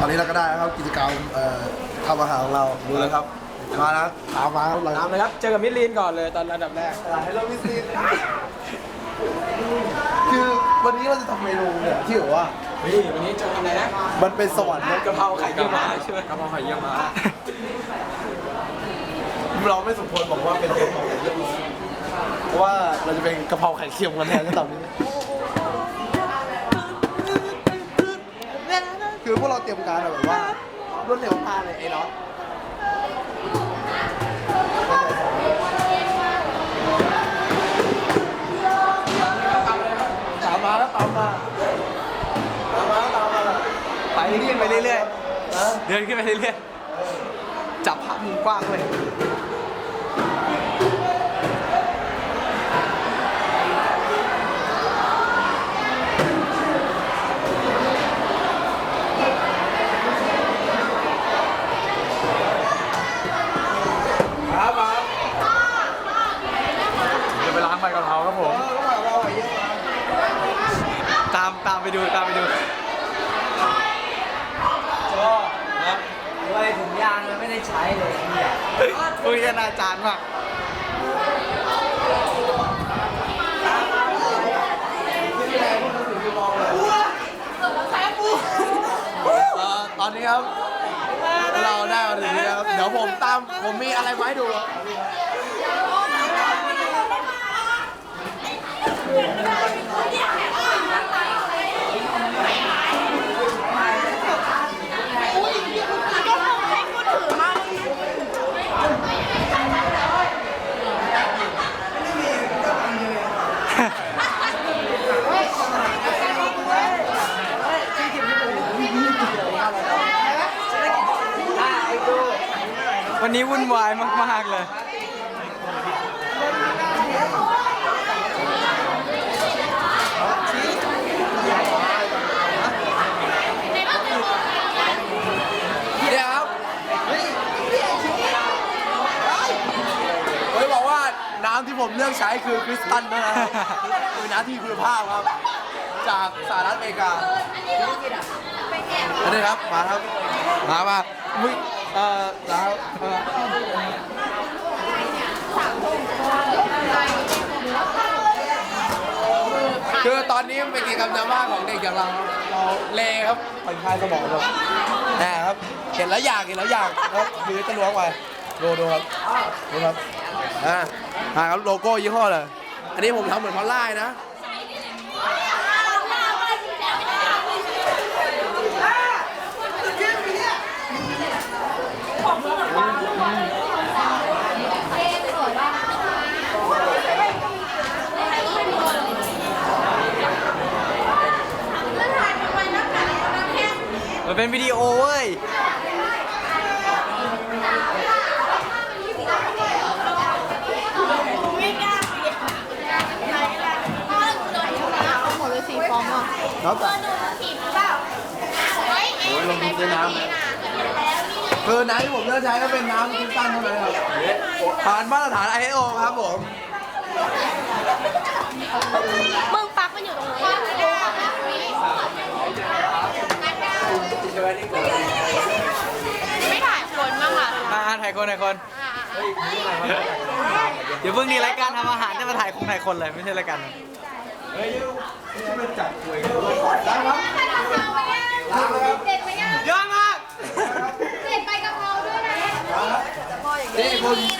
ตอนนี้เราก็ได้แล้วครับกิจกรรมเอ่อทำอาหารของเราดูเลยครับ มาแล้วตามมาครับเราตามเลยครับ เจอกับมิดลีนก่อนเลยตอนระดับแรก ให้เราพิซีนคือวันนี้เราจะทำเมนูเนี่ยที่แบบว่าเฮ้ยวันนี้จะทำอะไรนะมันเป็นสวรรค์นะกะเพราไข่เยี่ยวม้าใช่ไหมกะเพราไข่เยี่ยวม้าเราไม่สมควรบอกว่าเป็นกะเพราไข่เยี่ยวม้าเพราะว่าเราจะเป็นกะเพราไข่เค็มกันแทนในตอนนี้ คือพวกเราเตรียมการแบบว่ารวดเร็วมากเลยไอ้เนาะตามมาแล้วตามมาตามมาแล้วตามมาไปขึ้นไปเรื่อยนะๆเดินขึ้นไปเรื่อยๆ จับภาพมุมกว้างเลย ครับมา จะไปล้างใบกะเพราครับผม เออก็มาเราไอ้เยี่ยม ตามตามไปดูตามไปดูก็ด้วยถุงยางมันไม่ได้ใช้เลยเนี่ยพวกนี้อนาจารย์มากเอ่อตอนนี้ครับ เราได้มาถึงนี้แล้วครับ เดี๋ยวผมตาม ผมมีอะไรมาให้ดูครับ วันนี้วุ่นวายมาก ๆ เลย เดี๋ยวครับเฮ้ยบอกว่าน้ำที่ผมเลือกใช้คือคริสตัลนะครับคือน้ำที่คุณภาพครับ จากสหรัฐอเมริกาอันนี้ครับ มาครับ มามามึง เอ่อแล้วเอ่อคือตอนนี้มันเป็นกิจกรรมยามว่างของเด็กอย่างเราครับเราเลครับผ่อนคลายสมองครับนะครับเห็นแล้วอยากเห็นแล้วอยากครับคือจะล้วงไปดูดูครับดูครับอ่าอ่าครับโลโก้ยี่ห้อเลยอันนี้ผมทำเหมือนพอลล่ายนะ มันเป็นวิดีโอเว้ยหมดเลยสีฟองอะแล้วแต่โอ้ยโอ้ยลงทุนด้วยน้ำนะคือน้ำที่ผมเลือกใช้ก็เป็นน้ำคริสตัลเท่านั้นครับผ่านมาตรฐาน ISO ครับผม มึงปลั๊กมันอยู่ตรงนี้ ไม่ถ่ายคนบ้างล่ะอ่าถ่ายคนถ่ายคนเดี๋ยวเพิ่งนี้รายการทำอาหารจะมาถ่ายคงถ่ายคนเลยไม่ใช่รายการนั้นได้ครับเด็ดไปยังเยอะมากเด็ดไปกะเพราด้วยนะนี่คุณนี่นะ